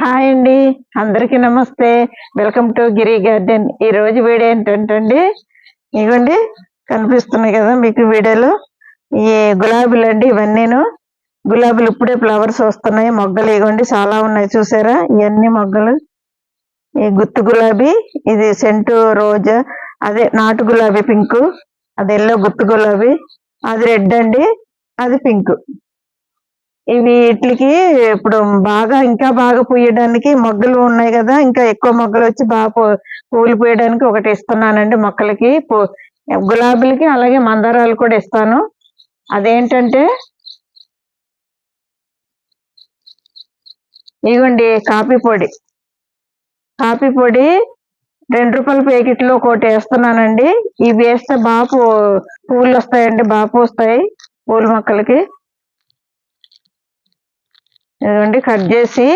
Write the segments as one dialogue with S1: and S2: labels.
S1: Hi అండి. అందరికీ నమస్తే. Welcome to Giri garden. ఈ రోజు వీడియో ఏంటంటే ఇవ్వండి కనిపిస్తున్నాయి కదా మీకు వీడియోలు. ఈ గులాబీలు అండి ఇవన్నీను. గులాబీలు ఇప్పుడే ఫ్లవర్స్ వస్తున్నాయి. మొగ్గలు ఇవ్వండి చాలా ఉన్నాయి చూసారా? ఇవన్నీ మొగ్గలు. ఈ గుత్తు గులాబీ ఇది సెంటు రోజా అదే నాటు గులాబీ పింక్ అది ఎల్లో గుత్తు గులాబీ అది రెడ్ అండి అది పింక్. ఇవి వీటికి ఇప్పుడు బాగా ఇంకా బాగా పూయడానికి మొగ్గలు ఉన్నాయి కదా ఇంకా ఎక్కువ మొగ్గలు వచ్చి బాగా పూలు పూయడానికి ఒకటి ఇస్తున్నానండి మొక్కలకి. గులాబీలకి అలాగే మందారాలు కూడా ఇస్తాను. అదేంటంటే ఇవ్వండి కాఫీ పొడి. కాఫీ పొడి రెండు రూపాయల ప్యాకెట్లో ఒకటి వేస్తున్నానండి. ఇవి వేస్తే బాపు పూలు వస్తాయండి బాపు వస్తాయి పూల మొక్కలకి. ఇదిగోండి కట్ చేసి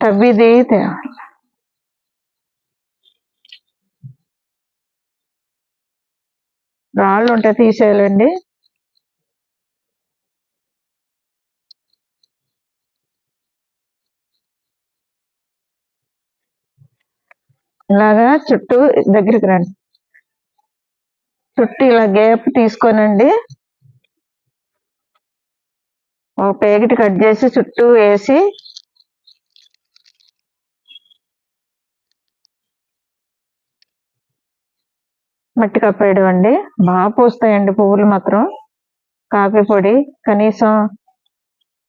S1: తవ్విది తేవాలి రాళ్ళు ఉంటే తీసేయాలండి. ఇలాగా చుట్టూ దగ్గరికి రండి. చుట్టూ ఇలా గేప్ తీసుకోనండి. ఒక ప్యాకెట్ కట్ చేసి చుట్టూ వేసి మట్టి కప్పేయడం అండి. బాగా పూస్తాయండి పువ్వులు మాత్రం. కాఫీ పొడి కనీసం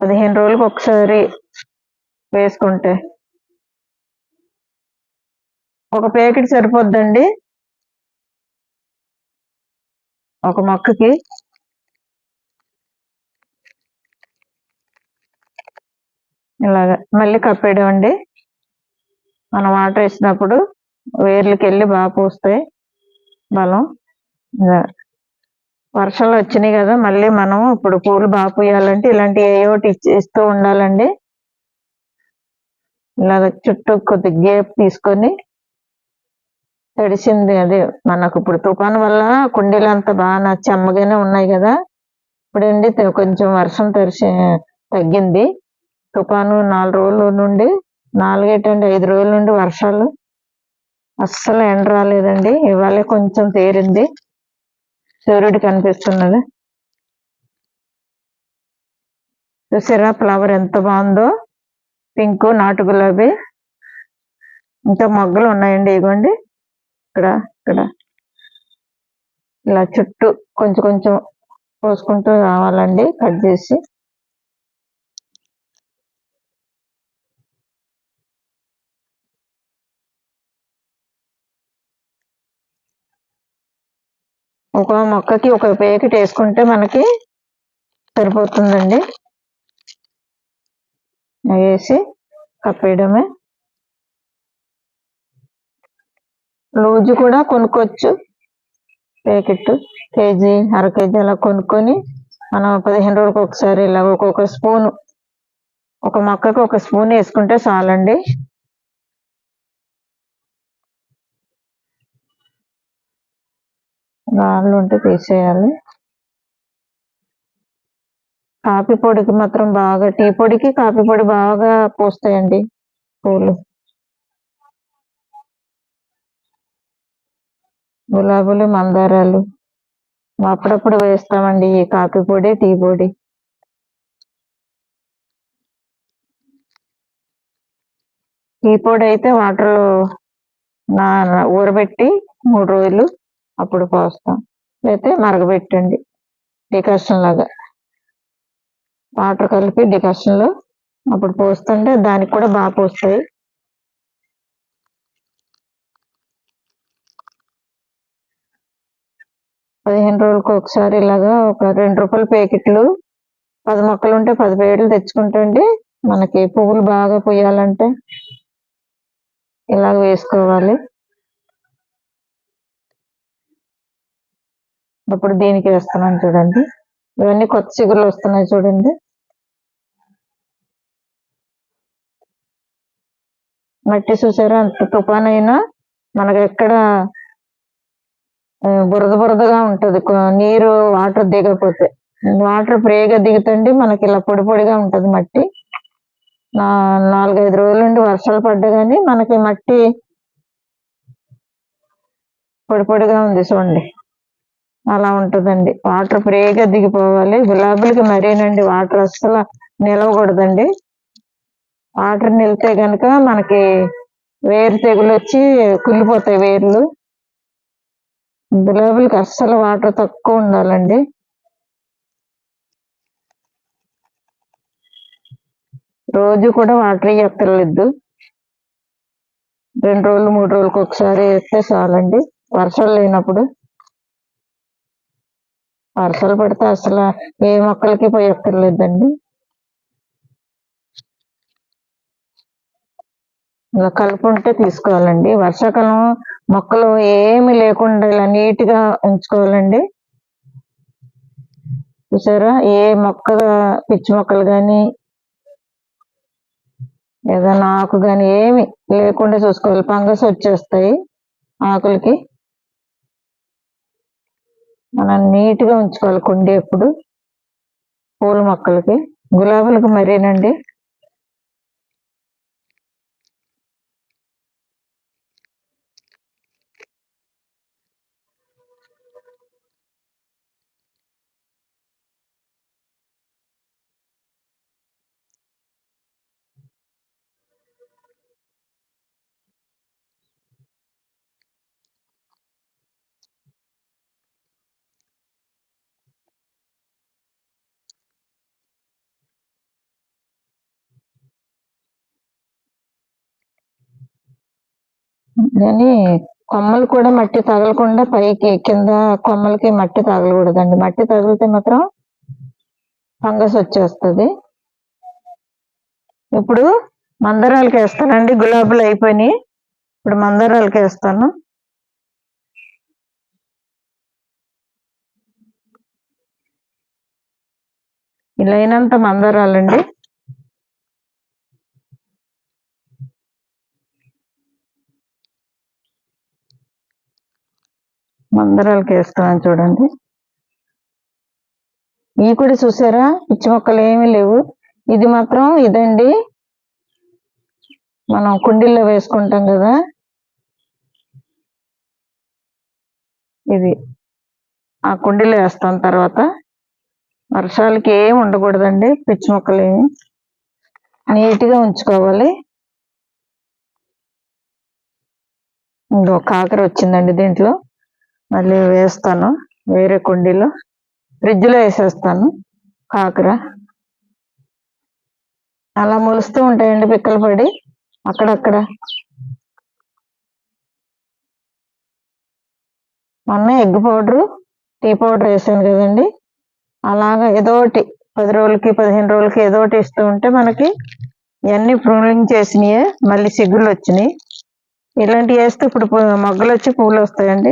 S1: పదిహేను రోజులకు ఒకసారి వేసుకుంటే. ఒక ప్యాకెట్ సరిపోద్దండి. ఒక మొక్కకి ఇలాగ మళ్ళీ కప్పేయడం అండి. మనం వాటర్ వేసినప్పుడు వేర్లకి వెళ్ళి బాగా పూస్తాయి బలం. ఇలా. వర్షాలు వచ్చినాయి కదా మళ్ళీ మనం ఇప్పుడు పూలు బాగా పూయాలంటే ఇలాంటి ఏ ఒకటి ఇస్తూ ఉండాలండి. ఇలాగ చుట్టూ కొద్ది గేప్ తీసుకొని తడిసింది అదే మనకు ఇప్పుడు తుఫాను వల్ల కుండీలు అంతా బాగా చెమ్మగానే ఉన్నాయి కదా. ఇప్పుడండి కొంచెం వర్షం తడిసి తగ్గింది. తుఫాను నాలుగు రోజుల నుండి నాలుగేటండి ఐదు రోజుల నుండి వర్షాలు. అస్సలు ఎండ రాలేదండి. ఇవాళ కొంచెం తేరింది. సూర్యుడు కనిపిస్తున్నది. చూసారా ఫ్లవర్ ఎంత బాగుందో. పింక్ నాటు గులాబీ. ఇంకా మొగ్గలు ఉన్నాయండి ఇగోండి. ఇక్కడ ఇక్కడ. ఇలా చుట్టూ కొంచెం కొంచెం పోసుకుంటూ రావాలండి కట్ చేసి. ఒక మొక్కకి ఒక ప్యాకెట్ వేసుకుంటే మనకి సరిపోతుందండి. వేసి కప్పేయడమే. లూజు కూడా కొనుక్కోవచ్చు. ప్యాకెట్ కేజీ అర కేజీ అలా కొనుక్కొని మనం పదిహేను రోజులకు ఒకసారి ఇలా ఒక్కొక్క స్పూన్ ఒక మొక్కకి ఒక స్పూన్ వేసుకుంటే చాలండి. రాళ్ళు ఉంటే తీసేయాలి. కాఫీ పొడికి మాత్రం బాగా టీ పొడికి కాఫీ పొడి బాగా పూస్తాయండి పూలు. గులాబీలు మందారాలు. అప్పుడప్పుడు వేస్తామండి ఈ కాఫీ పొడి టీ పొడి. టీ పొడి అయితే వాటర్ నా ఊరబెట్టి మూడు రోజులు అప్పుడు పోస్తాం. అయితే మరగబెట్టండి. డికాషన్ లాగా. వాటర్ కలిపి డికాషన్లో అప్పుడు పోస్తుంటే దానికి కూడా బాగా పోస్తాయి. పదిహేను రోజులకు ఒకసారి ఇలాగా ఒక రెండు రూపాయల ప్యాకెట్లు పది మొక్కలు ఉంటే పది ప్యాకెట్లు తెచ్చుకుంటే మనకి పువ్వులు బాగా పోయాలంటే ఇలాగ వేసుకోవాలి. ఇప్పుడు దీనికి వేస్తున్నాను చూడండి. ఇవన్నీ కొత్త చిగురులు వస్తున్నాయి చూడండి. మట్టి చూసారా? అంత తుఫాన్ అయినా మనకి ఎక్కడ బురద బురదగా ఉంటుంది. నీరు వాటర్ దిగకపోతే. వాటర్ ప్రేగా దిగుతండి మనకి ఇలా పొడి పొడిగా ఉంటుంది మట్టి. నాలుగైదు రోజుల నుండి వర్షాలు పడ్డా కానీ మనకి మట్టి పొడి పొడిగా ఉంది చూడండి. అలా ఉంటుందండి. వాటర్ ఫ్రీగా దిగిపోవాలి. గులాబీలకి మరీనండి వాటర్ అస్సలు నిలవకూడదండి. వాటర్ నిలితే కనుక మనకి వేరు తెగులు వచ్చి కుళ్ళిపోతాయి వేర్లు. గులాబీలకి అస్సలు వాటర్ తక్కువ ఉండాలండి. రోజు కూడా వాటర్ ఎక్కర్లేదు రెండు రోజులు మూడు రోజులకు ఒకసారి వేస్తే చాలండి. వర్షాలు లేనప్పుడు. వర్షాలు పడితే అసలు ఏ మొక్కలకి పోయి ఎక్కర్లేదండి కలుపు ఉంటే తీసుకోవాలండి. వర్షాకాలం మొక్కలు ఏమి లేకుండా ఇలా నీట్గా ఉంచుకోవాలండి. చూసారా? ఏ మొక్క పిచ్చి మొక్కలు కానీ ఏదైనా ఆకు కానీ ఏమి లేకుండా చూసుకోవాలి. ఫంగస్ వచ్చేస్తాయి ఆకులకి. మనం నీట్గా ఉంచుకోవాలి కుండీ పూల మొక్కలకి. గులాబీలకు మరేనండి? కానీ కొమ్మలు కూడా మట్టి తగలకుండా పైకి కింద కొమ్మలకి మట్టి తగలకూడదండి. మట్టి తగిలితే మాత్రం ఫంగస్ వచ్చేస్తుంది. ఇప్పుడు మందారాలకి వేస్తానండి. గులాబీలు అయిపోయినాయి. ఇప్పుడు మందారాలకి వేస్తాను. ఇలా అయినంత మందారాలండి. మందరాలకి వేస్తున్నాను చూడండి. ఈ కూడా చూసారా? పిచ్చి మొక్కలు ఏమీ లేవు. ఇది మాత్రం ఇదండి. మనం కుండీల్లో వేసుకుంటాం కదా. ఇది ఆ కుండీలో వేస్తాం తర్వాత. వర్షాలకి ఏమి ఉండకూడదండి పిచ్చి మొక్కలు ఏమి. నీట్గా ఉంచుకోవాలి. ఇంకో కాకర వచ్చిందండి దీంట్లో. మళ్ళీ వేస్తాను వేరే కుండీలో. ఫ్రిడ్జ్లో వేసేస్తాను కాకర. అలా మొలుస్తూ ఉంటాయండి పిక్కలు పడి అక్కడక్కడ. మొన్న ఎగ్ పౌడరు టీ పౌడర్ వేసాను కదండి. అలాగా ఏదో ఒకటి పది రోజులకి పదిహేను రోజులకి ఏదో ఒకటి ఇస్తూ ఉంటే మనకి ఇవన్నీ ప్రూనింగ్ చేసినాయే మళ్ళీ సిగ్గులు వచ్చినాయి. ఇలాంటివి వేస్తే ఇప్పుడు మొగ్గలు వచ్చి పూలు వస్తాయండి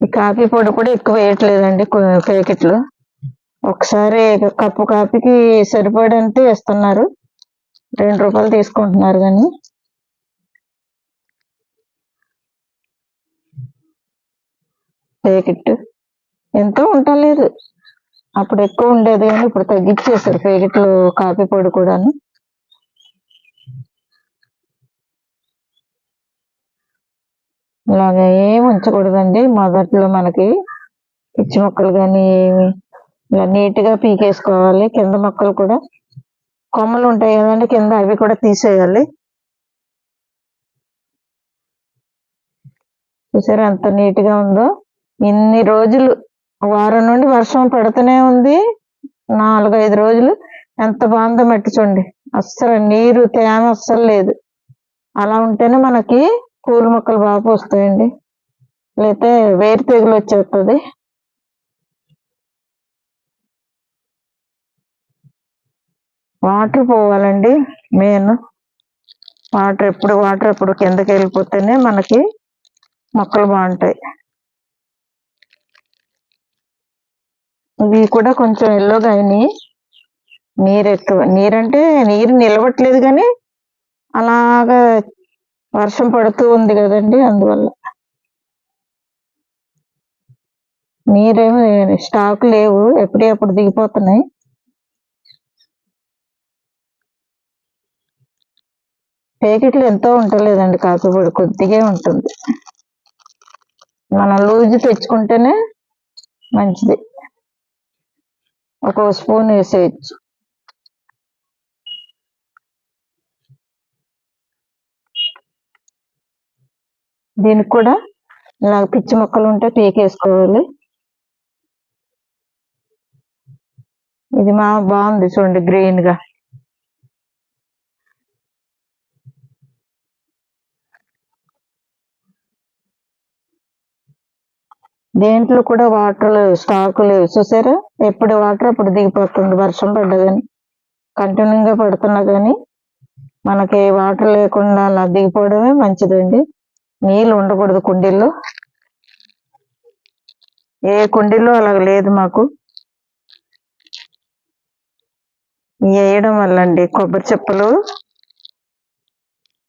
S1: కాఫీ పొడి కూడా ఎక్కువ వేయట్లేదండి ప్యాకెట్లు. ఒకసారి కప్పు కాఫీకి సరిపడంతే ఇస్తున్నారు రెండు రూపాయలు తీసుకుంటున్నారు కానీ. ప్యాకెట్. ఎంతో ఉండలేదు అప్పుడు ఎక్కువ ఉండేది కానీ ఇప్పుడు తగ్గించేసారు ప్యాకెట్లు కాఫీ పొడి కూడాను. ఇలాగ ఏమి ఉంచకూడదండి. మొదట్లో మనకి పిచ్చి మొక్కలు కానీ ఏమి ఇలా నీట్గా పీకేసుకోవాలి. కింద మొక్కలు కూడా కొమ్మలు ఉంటాయి కదండి కింద అవి కూడా తీసేయాలి. చూసారా ఎంత నీట్గా ఉందో? ఇన్ని రోజులు వారం నుండి వర్షం పడుతూనే ఉంది. నాలుగైదు రోజులు. ఎంత బాగుందో మట్టి చూడండి అస్సలు నీరు తేమ అస్సలు లేదు. అలా ఉంటేనే మనకి పూల మొక్కలు బాగా పూస్తాయండి. లేకపోతే వేరు తెగులు వచ్చేస్తుంది వాటర్ పోవాలండి మెయిన్. వాటర్ ఎప్పుడు వాటర్ ఎప్పుడు కిందకి వెళ్ళిపోతేనే మనకి మొక్కలు బాగుంటాయి. ఇవి కూడా కొంచెం ఎల్లోగా అయినాయి. నీరు ఎక్కువ నీరంటే నీరు నిలబట్టలేదు కానీ అలాగా వర్షం పడుతూ ఉంది కదండి అందువల్ల. మీరేమో స్టాక్ లేవు ఎప్పుడప్పుడు దిగిపోతున్నాయి. ప్యాకెట్లు ఎంతో ఉంటలేదండి కాకపోతే కొద్దిగా ఉంటుంది. మనం లూజ్ తెచ్చుకుంటేనే మంచిది. ఒక స్పూన్ వేసేయచ్చు. దీనికి కూడా ఇలా పిచ్చి మొక్కలు ఉంటే పీకేసుకోవాలి. ఇది మా బాగుంది చూడండి గ్రీన్గా. దేంట్లో కూడా వాటర్ స్టాక్ లేవు. చూసారా? ఎప్పుడు వాటర్ అప్పుడు దిగిపోతుంది. వర్షం పడ్డదని కంటిన్యూగా పడుతున్నా కానీ మనకి వాటర్ లేకుండా అలా దిగిపోవడమే మంచిదండి. నీళ్ళు ఉండకూడదు కుండీల్లో. ఏ కుండీలో అలా లేదు మాకు. వేయడం వల్ల అండి కొబ్బరి చెప్పులు.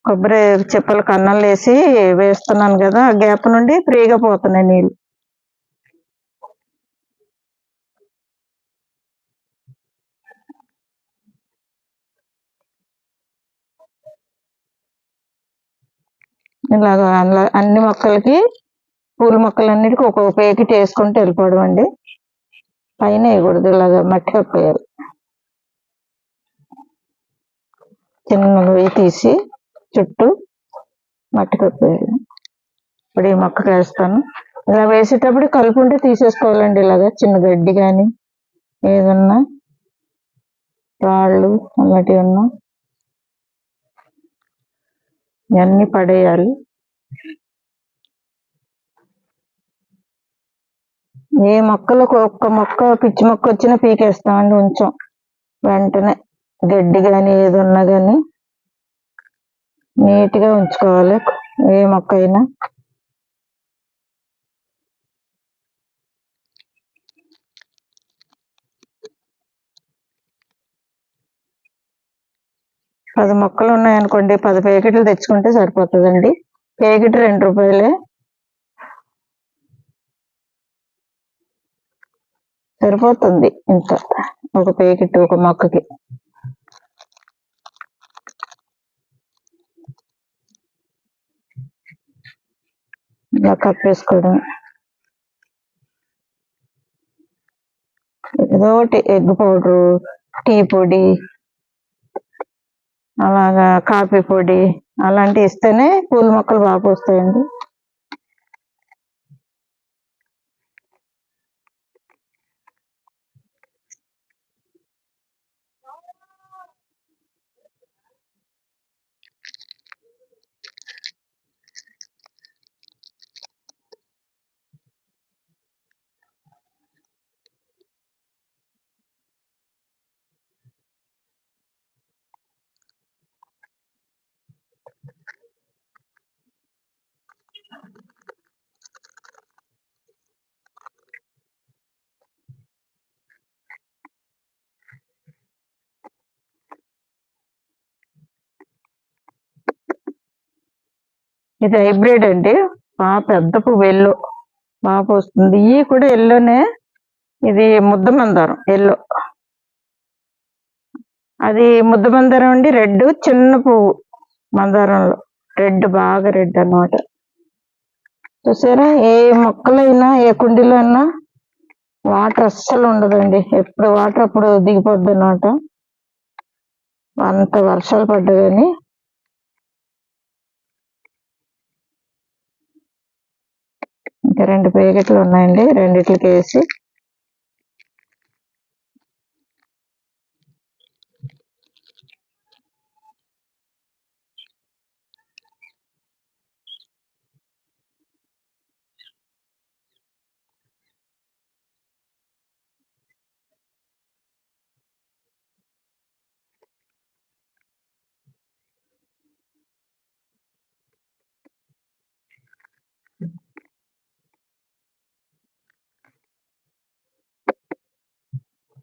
S1: కొబ్బరి చెప్పులు కన్నం వేసి వేస్తున్నాను కదా ఆ గ్యాప్ నుండి ఫ్రీగా పోతున్నాయి నీళ్ళు. ఇలాగ అన్ని మొక్కలకి పూల మొక్కలన్నిటికీ ఒక్కొక్క ప్యాకెట్ వేసుకుంటూ వెళ్ళిపోవడం అండి. పైన వేయకూడదు ఇలాగ మట్టి కప్పేయాలి చిన్న తీసి చుట్టూ మట్టి కప్పేయాలి. ఇప్పుడు ఈ మొక్కకి వేస్తాను. ఇలా వేసేటప్పుడు కలుపు ఉంటే తీసేసుకోవాలండి ఇలాగ చిన్న గడ్డి కానీ ఏదన్నా రాళ్ళు అలాంటివి ఉన్నా ఇవన్నీ పడేయాలి. ఏ మొక్కలకు ఒక్క మొక్క పిచ్చి మొక్క వచ్చినా పీకేస్తామండి ఉంచాం. వెంటనే గడ్డి కానీ ఏది ఉన్నా కానీ నీట్గా ఉంచుకోవాలి. ఏ మొక్క అయినా. పది మొక్కలు ఉన్నాయనుకోండి పది ప్యాకెట్లు తెచ్చుకుంటే సరిపోతుందండి. ప్యాకెట్ రెండు రూపాయలే. సరిపోతుంది ఇంత. ఒక ప్యాకెట్ ఒక మొక్కకి. ఇలా కప్పేసుకోవడం ఏదో ఒకటి ఎగ్ పౌడరు టీ పొడి అలాగా కాఫీ పొడి అలాంటివి ఇస్తేనే పూల మొక్కలు బాగా పూస్తాయండి. ఇది హైబ్రిడ్ అండి. మా పెద్ద పువ్వు ఎల్లో. బాగా వస్తుంది ఇవి కూడా ఎల్లోనే. ఇది ముద్ద మందారం ఎల్లో. అది ముద్ద మందారం అండి. రెడ్ చిన్న పువ్వు మందారంలో. రెడ్ బాగా రెడ్ అన్నమాట. చూసారా? ఏ మొక్కలైనా ఏ కుండీలో అయినా వాటర్ అస్సలు ఉండదండి. ఎప్పుడు వాటర్ అప్పుడు దిగిపోద్ది అన్నమాట. అంత వర్షాలు పడ్డా కానీ ఇంకా రెండు ప్యాకెట్లు ఉన్నాయండి. రెండిట్లకి వేసి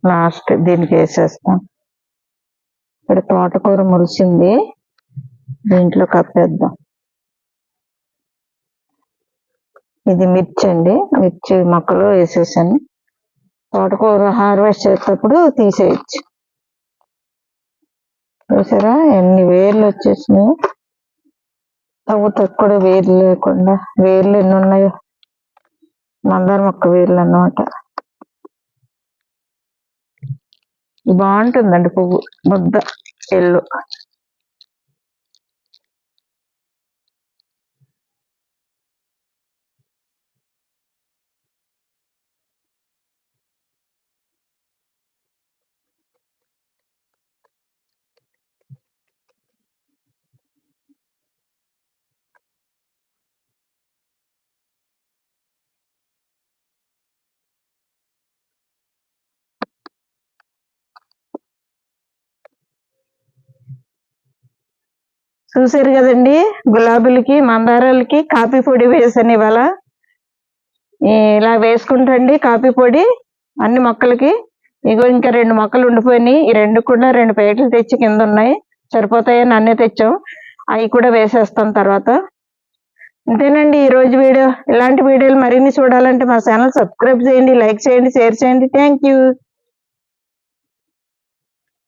S1: లాస్ట్ దీనికి వేసేస్తాం. ఇక్కడ తోటకూర మురిసింది. దీంట్లో కప్పేద్దాం. ఇది మిర్చి అండి. మిర్చి మొక్కలు వేసేసాను. తోటకూర హార్వెస్ట్ చేసేటప్పుడు తీసేయచ్చు. చూసారా? ఎన్ని వేర్లు వచ్చేసినాయి. తవ్వుతాకు కూడా వేర్లు లేకుండా. వేర్లు ఎన్ని ఉన్నాయో. మందార మొక్క వేర్లు అన్నమాట. బాగుంటుందండి పువ్వు. ముద్ద ఎల్లు. చూసారు కదండి? గులాబీలకి మందారాలకి కాఫీ పొడి వేసాను ఇవాళ. ఇలా వేసుకుంటండి కాఫీ పొడి అన్ని మొక్కలకి. ఇగో ఇంకా రెండు మొక్కలు ఉండిపోయినాయి. ఈ రెండు కూడా రెండు పేటలు తెచ్చి కింద ఉన్నాయి. సరిపోతాయని అన్నీ తెచ్చాం. అవి కూడా వేసేస్తాం తర్వాత. అంతేనండి ఈ రోజు వీడియో. ఇలాంటి వీడియోలు మరిన్ని చూడాలంటే మా ఛానల్ సబ్స్క్రైబ్ చేయండి లైక్ చేయండి షేర్ చేయండి. Thank you.